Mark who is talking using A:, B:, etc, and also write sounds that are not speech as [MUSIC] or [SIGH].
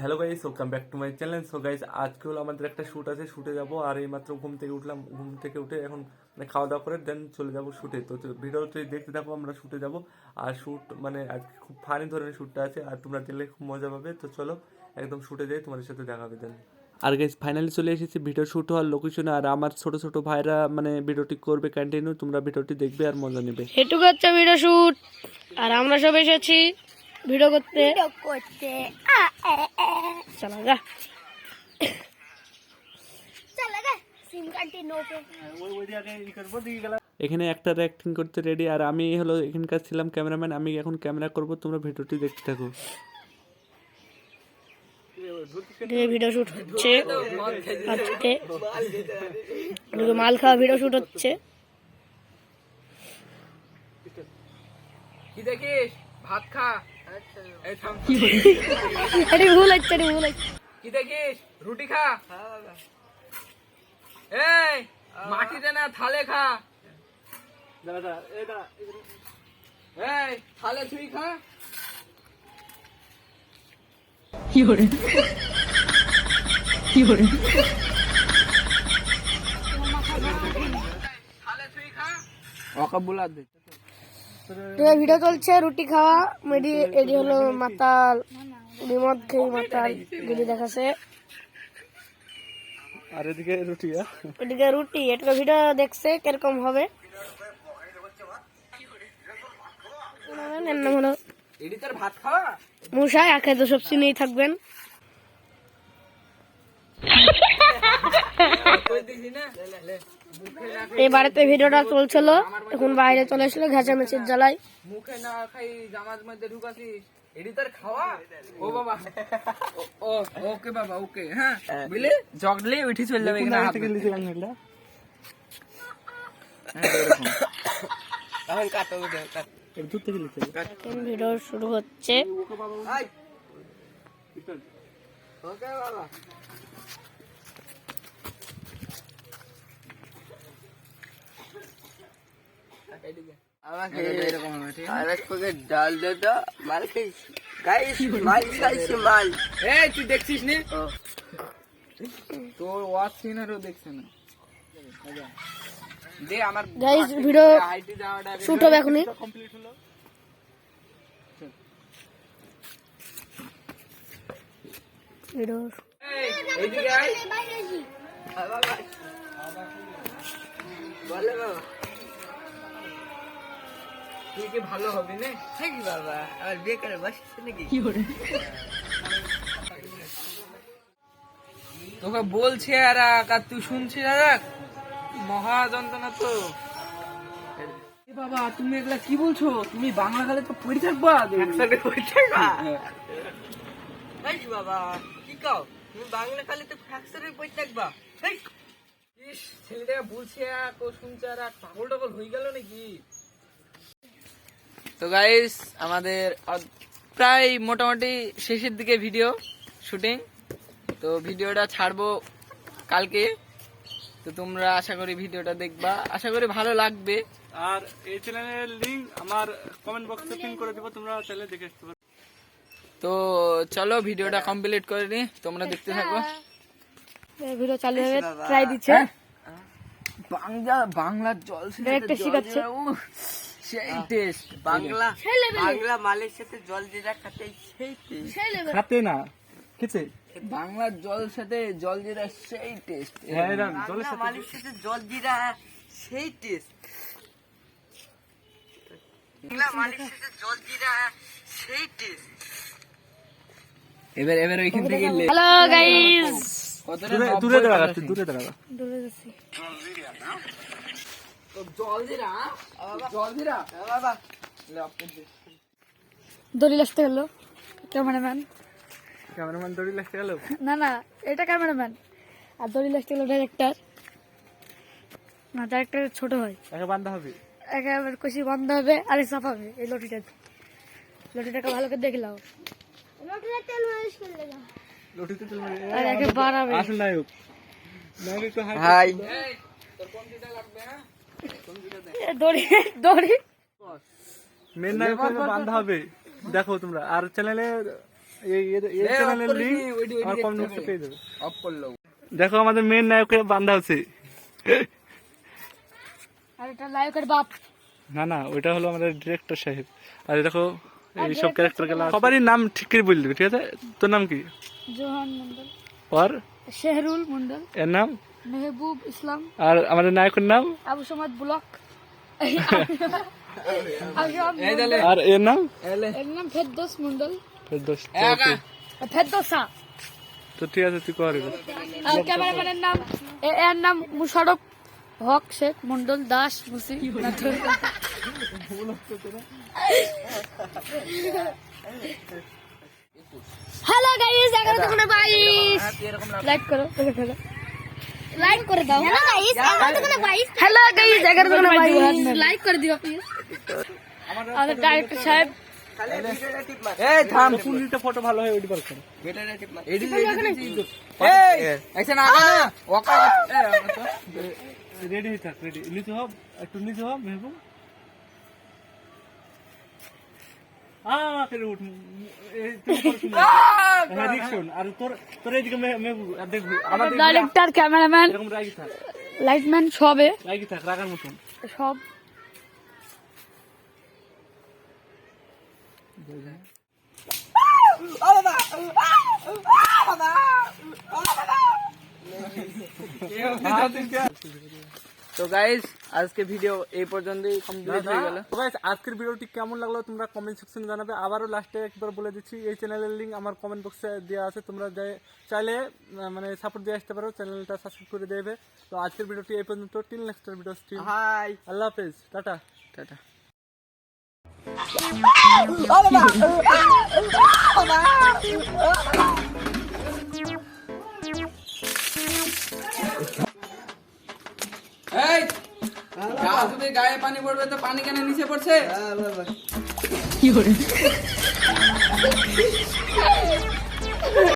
A: Hello guys welcome back to my channel so guys আজকে হলো আমাদের একটা শ্যুট আছে। শ্যুটে যাব আর এই মাত্র ঘুম থেকে উঠলাম। ঘুম থেকে উঠে এখন মানে খাওয়া দাওয়া করে দেন চলে যাব শ্যুটে তো ভিডিওতে দেখতে থাকো আমরা শ্যুটে যাব। আর শ্যুট মানে আজকে খুব ফানি ধরনের শ্যুটটা আছে আর তোমরা দেখলে খুব মজা পাবে। তো চলো একদম শ্যুটে যাই তোমাদের সাথে দেখা হবে দেন আর গাইস ফাইনালি চলে এসেছি। ভিডিও শ্যুট হওয়ার লোকেশনে আর আমার ছোট ছোট ভাইরা মানে ভিডিওটি করবে কন্টিনিউ তোমরা ভিডিওটি দেখবে আর মজা নেবে।
B: এটুকু হচ্ছে ভিডিও শুট আর আমরা সব এসেছি। ভিডিও করতে।
C: করতে।
B: চলো যা
A: এখানে একটা অ্যাক্টিং করতে রেডি আর আমি হলো এখানকার ছিলাম ক্যামেরাম্যান আমি এখন ক্যামেরা করব তোমরা ভিডিওটি দেখতে থাকো।
B: ভিডিও শুট হচ্ছে। আজকে মাল খাওয়া ভিডিও শুট হচ্ছে।
D: কি দেখিস? ভাত খা। এই থাম।
B: ভুল হচ্ছে ভুল হচ্ছে।
D: কি দেখিস? রুটি খা। এই মাটিতে না থালে খা। এই থালে তুই খা। থালে তুই খা। ওকে বুলা দে
B: ভিডিও চলছে রুটি খাওয়া মেডি এটি হলো মাতাল এটি মদ খেয়ে মাতাল গিলি দেখাছে
A: আর এদিকে রুটি
B: এদিকে রুটি এটা ভিডিও দেখছে কীরকম হবে। নাম হলো।
D: ভাত খাওয়া
B: মশাই আখে তো সব চিনেই থাকবেন
D: কই দিছি না লে, লে। মুখে না
B: এই বাড়িতে ভিডিওটা চলছিল এখন বাইরে চলে আসলো ঘেঁচা মেচির জ্বালাই
D: মুখে না খাই জামাজ মধ্যে ঢুকাছিস এডি খাওয়া? ও বাবা। ও ও, ওকে বাবা ওকে হ্যাঁ। বুঝলি? জগলে উঠে চলে যাবে এখানে হাত ধরে। এখন কাটো ওকে, কাট।
B: এখন ভিডিও শুরু হচ্ছে।
D: আই। ওকে বাবা। আমাকে ডাল দে তো মাল খাইছি গাইস মাল খাইছি মাল। এই তুই দেখছিস নে? তোর ওয়াচ সিনারও দেখছে না। দে আমার
B: গাইজ ভিডিও শুট হবে এখনই।
D: কমপ্লিট হলো।
B: ভিডিও
D: এইদিকে আয়।
C: বাইরেছি
D: বলে বাবা। তুই কি ভালো হবি না? হ্যাঁ বাবা বিয়ে করে বসছে নাকি? কি করে তোকে বলছে আর আর তুই শুনছিস আর মহা যন্ত্রণা তো। বাবা তুমি এগুলা কি বলছো? তুমি বাংলা কালে তো পড়ে থাকবা। একসাথে পড়ে থাকবা? বাবা কি কাও? তুমি বাংলা কালে তো ফ্যাকচারে পড়ে থাকবা। বলছে আর ও শুনছে আর পাগল টাগল হয়ে গেল নাকি? তো গাইস আমাদের প্রায় মোটামুটি শেষের দিকে ভিডিও শুটিং তো ভিডিওটা ছাড়বো কালকে। তো তোমরা আশা করি ভিডিওটা দেখবা। আশা করি ভালো লাগবে।
A: আর এই চ্যানেলের লিংক আমার কমেন্ট বক্সে পিন করে দিব তোমরা চাইলে দেখে আসতে পারো।
D: তো চলো ভিডিওটা কমপ্লিট করে নি তোমরা দেখতে থাকো।
B: ভিডিও চালু হবে ট্রাই দিচ্ছে।
D: বাংলা বাংলার জল
B: Direct শিখাচ্ছে।
D: সেই টেস্ট বাংলা বাংলা। মালের সাথে জল জিরা খাতে সেই টেস্ট
A: খাতে না খেতে।
D: বাংলার জল সাথে জল জিরা সেই টেস্ট
A: হ্যাঁ
D: মালের সাথে জল জিরা সেই টেস্ট বাংলা মালের সাথে জল জিরা সেই টেস্ট এবার এবার ওইখান থেকে
B: হ্যালো
A: দূরে দূরে দাঁড়া দূরে দাঁড়া।
B: দূরে যাচ্ছি। দড়ি আসতে হলো ক্যামেরাম্যান।
A: ক্যামেরাম্যান দড়ি লাগতে গেল?
B: না না এটা ক্যামেরাম্যান। আর দড়ি আসতে হলো ডাইরেক্টর না ডাইরেক্টর ছোট হয়
A: একে বান্ধা হবে।
B: একেবারে কষি বন্ধ হবে আর চাপাবে এই লটিটা। লটিটাকে ভালো করে দেখলাম
C: লোকরা তেল মালিশ
A: লটিতে তেল মারি
B: আর একে বাড়াবে।
A: আসল নায়ক। নায়ক একটু হাই
D: হাই।
B: এ দড়ি দড়ি।
A: মেন নায়ক হলে হবে। দেখো তোমরা। আর চ্যানেলে
E: এই এই চ্যানেলের লিংক। পেয়ে যাবে।
D: অফ করল
E: দেখো আমাদের মেন নায়কের বান্ধা আছে
F: আর এটা নায়কের বাপ।
E: না না ওইটা হলো আমাদের ডিরেক্টর সাহেব। আর দেখো এই সব ক্যারেক্টারগুলো সবারই নাম ঠিক করে বলে দিবে ঠিক আছে? তোর নাম কি?
F: জোহান মন্ডল
E: আর
F: শেহরুল মন্ডল
E: এর নাম?
F: মেহবুব ইসলাম।
E: আর আমাদের নায়কের নাম?
F: আবু সমাদ ব্লক।
E: আর এর নাম?
F: এর নাম ফেরদৌস মন্ডল।
E: ফেরদৌস
F: ফেরদৌসা।
E: তো ঠিক আছে তুই কর
F: আর ক্যামেরাম্যানের নাম? এর নাম মুশারফ হক শেখ মন্ডল দাস মুসি হ্যালো গাইস এগারো তখন বাইশ। লাইক করো দেখে ফেলো।
B: লাইক করে দাও। হ্যালো গাইস এখন তো কোনো বাইশ
F: হ্যালো গাইস এগারো তখন বাইশ লাইক করে দিও প্লিজ আমাদের ডাইরেক্টর সাহেব।
D: এই থাম।
E: কোন ফটো ভালো হয় ওইটি বার কর
D: এডি এই অ্যাকশন আগা না ওকা
E: রেডি থাক রেডি নিচে হব একটু নিচে হব মেহবুব উঠ [LAUGHS] আর তোর তোর আমাদের
F: ডাইরেক্টর ক্যামেরাম্যান
E: এরকম রাগি থাক।
F: লাইটম্যান সবে
E: রাগি থাক রাগার মতন।
F: সব।
D: তো গাইস আজকে ভিডিও এই পর্যন্তই কমপ্লিট হয়ে গেল।
E: তো guys, আজকের ভিডিওটি কেমন লাগল তোমরা কমেন্ট সেকশনে জানাবে। আবারও লাস্টে একবার বলে দিচ্ছি এই চ্যানেলের লিংক আমার কমেন্ট বক্সে দেওয়া আছে। তোমরা যাই- চাইলে মানে সাপোর্ট দিয়ে আসতে পারো চ্যানেলটা সাবস্ক্রাইব করে দেবে। তো আজকের ভিডিওটি এই পর্যন্ত till next video stream
D: high
E: আল্লাহ হাফেজ টাটা।
D: টাটা। এই গা গায়ে পানি পড়বে তো পানি কেন নিচে পড়ছে?